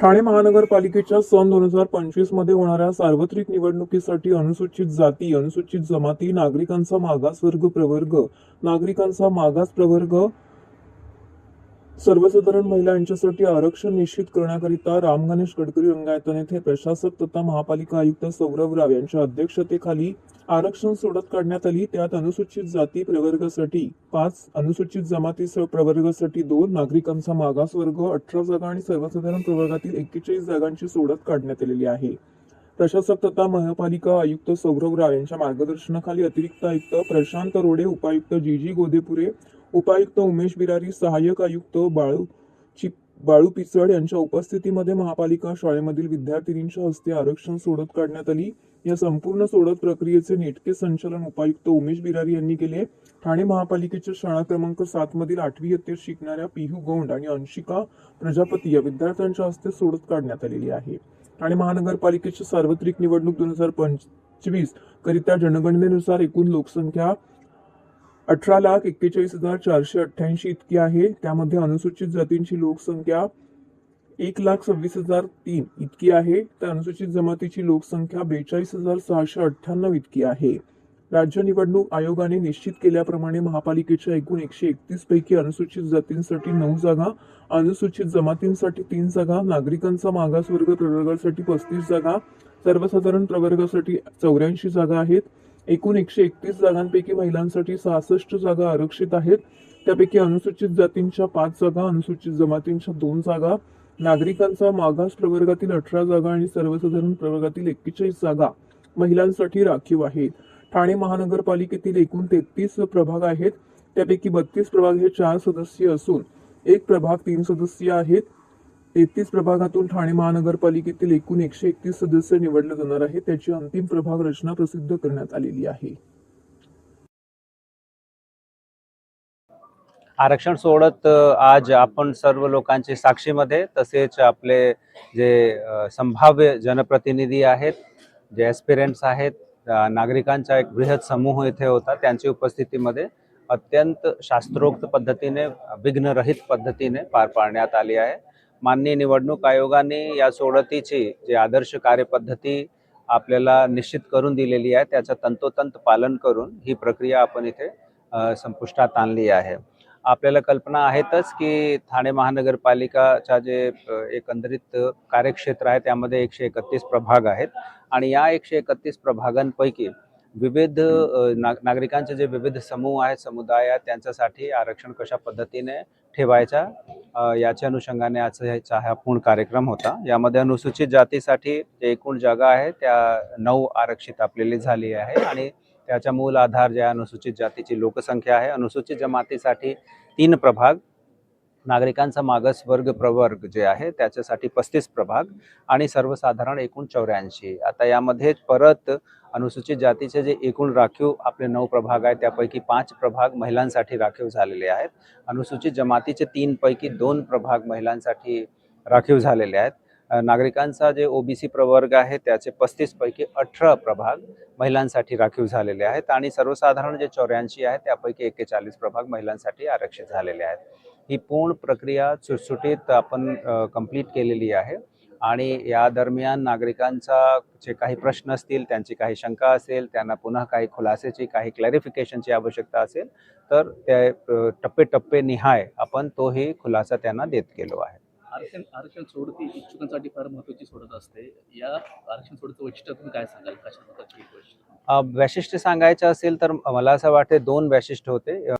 ठाणे महानगरपालिकेच्या सन दोन हजार पंचवीसमध्ये होणाऱ्या सार्वत्रिक निवडणुकीसाठी अनुसूचित जाती अनुसूचित जमाती नागरिकांचा मागासवर्ग प्रवर्ग नागरिकांचा मागास प्रवर्ग सर्वसाधारण महिलांच्यासाठी आरक्षण निश्चित करण्याकरिता राम गणेश गडकरी रंगायतन येथे प्रशासक तथा महापालिका आयुक्त सौरभ राव यांच्या अध्यक्षतेखाली आरक्षण सोडत काढण्यात आली. त्यात अनुसूचित जाती प्रवर्गासाठी पाच अनुसूचित जमाती प्रवर्गासाठी दोन नागरिकांचा मागास वर्ग अठरा जागा आणि सर्वसाधारण प्रवर्गातील एक्केचाळीस जागांची सोडत काढण्यात आलेली आहे. प्रशासक तथा महापालिका आयुक्त सौरभ राव यांच्या मार्गदर्शनाखाली अतिरिक्त आयुक्त प्रशांत रोडे उपायुक्त जी जी गोदेपुरे उपायुक्त उमेश बिरारी सहाय्यक आयुक्त बाळू चि बाळू पिचड यांच्या उपस्थितीमध्ये महापालिका शाळेमधील विद्यार्थिनींच्या हस्ते आरक्षण सोडत काढण्यात आली. या संपूर्ण सोडत प्रक्रियेचे नेटके संचालन उपायुक्त उमेश बिरारी यांनी केले. ठाणे महापालिकेच्या शाळा क्रमांक सात मधील आठवी इयत्तेत शिकणाऱ्या पिहू गोंड आणि अंशिका प्रजापती या विद्यार्थ्यांच्या हस्ते सोडत काढण्यात आलेली आहे. ठाणे महानगरपालिकेची सार्वत्रिक निवडणूक दोन हजार पंचवीस करिता जनगणनेनुसार एकूण लोकसंख्या अठरा लाख एक्केचाळीस हजार चारशे अठ्ठ्याऐंशी इतकी आहे. त्यामध्ये अनुसूचित जातींची लोकसंख्या एक लाख सव्वीस हजार तीन इतकी आहे. तर अनुसूचित जमातीची लोकसंख्या बेचाळीस हजार सहाशे अठ्ठ्याण्णव इतकी आहे. राज्य निवडणूक आयोगाने निश्चित केल्याप्रमाणे महापालिकेच्या एकूण एकशे एकतीस पैकी अनुसूचित जातींसाठी नऊ जागा अनुसूचित जमातींसाठी तीन जागा नागरिकांचा मागासवर्ग प्रवर्गासाठी पस्तीस जागा सर्वसाधारण प्रवर्गासाठी चौऱ्याऐंशी जागा आहेत. एकूण एकशे एकतीस जागांपैकी महिलांसाठी सहासष्ट जागा आरक्षित आहेत. त्यापैकी अनुसूचित जातींच्या पाच जागा अनुसूचित जमातींच्या दोन जागा नागरिकांचा मागास प्रवर्गातील अठरा जागा आणि सर्वसाधारण प्रवर्गातील एक्केचाळीस जागा महिलांसाठी राखीव आहेत. ठाणे महानगरपालिकेतील एकूण तेहतीस प्रभाग आहेत. त्यापैकी बत्तीस प्रभाग हे चार सदस्यीय असून एक प्रभाग तीन सदस्यीय आहेत. तेहतीस प्रभागातून ठाणे महानगरपालिकेतील एकूण एकशे एकतीस सदस्य निवडले जाणार आहे त्याची अंतिम प्रभाग रचना प्रसिद्ध करण्यात आलेली आहे. आरक्षण सोडत आज आपण सर्व लोकांचे साक्षीमध्ये तसेच आपले जे संभाव्य जनप्रतिनिधी आहेत जे एस्पिरंट्स आहेत नागरिकांचा एक बृहत समूह इथे होता त्यांची उपस्थितीमध्ये अत्यंत शास्त्रोक्त पद्धतीने विघ्नरहित पद्धतीने पार पाडण्यात आली आहे. माननीय निवडणूक आयोगाने या सोडतीची जे आदर्श कार्यपद्धती आपल्याला निश्चित करून दिलेली आहे त्याचं तंतोतंत पालन करून ही प्रक्रिया आपण इथे संपुष्टात आणली आहे. आपल्याला कल्पना आहेतच की ठाणे महानगरपालिकाच्या जे एकंदरीत कार्यक्षेत्र आहे त्यामध्ये एकशे एकतीस प्रभाग आहेत आणि या एकशे एकतीस प्रभागांपैकी विविध नाग नागरिकांचे जे विविध समूह आहेत समुदाय आहेत त्यांच्यासाठी आरक्षण कशा पद्धतीने ठेवायच्या. याच्या अनुषंगाने आजचा हा पूर्ण कार्यक्रम होता. यामध्ये अनुसूचित जातीसाठी जे एकूण जागा आहे त्या नऊ आरक्षित आपलेली झाली आहे आणि त्याचा मूल आधार जे अनुसूचित जातीची लोकसंख्या आहे. अनुसूचित जमातीसाठी तीन प्रभाग नागरिकांचा मागास वर्ग प्रवर्ग जे आहे त्याच्यासाठी पस्तीस प्रभाग आणि सर्वसाधारण एकूण चौऱ्याऐंशी. आता यामध्ये परत अनुसूचित जातीचे जे एकूण राखीव आपले नऊ प्रभाग आहेत त्यापैकी पाच प्रभाग महिलांसाठी राखीव झालेले आहेत. अनुसूचित जमातीचे तीनपैकी दोन प्रभाग महिलांसाठी राखीव झालेले आहेत. नागरिकांचा जे ओबीसी प्रवर्ग आहे त्याचे पस्तीस पैकी अठरा प्रभाग महिलांसाठी राखीव झालेले आहेत आणि सर्वसाधारण जे चौऱ्याऐंशी आहेत त्यापैकी एक्केचाळीस प्रभाग महिलांसाठी आरक्षित झालेले आहेत. ही पूर्ण प्रक्रिया सुटसुटीत आपण कंप्लीट केलेली आहे. आणि या दरम्यान नागरिकांचा जे काही प्रश्न असतील त्यांची काही शंका असेल त्यांना पुन्हा काही खुलासेची काही क्लॅरिफिकेशनची आवश्यकता असेल तर ते अ, टप्पे निहाय आपण तोही खुलासा त्यांना देत गेलो आहे. आरक्षण आरक्षण सोडती इच्छुकांसाठी फार महत्वाची सोडत असते. या आरक्षण सोडतं वैशिष्ट्य तुम्ही काय सांगाल? कशा वैशिष्ट्य. सांगायचं असेल तर मला असं वाटते दोन वैशिष्ट्य होते.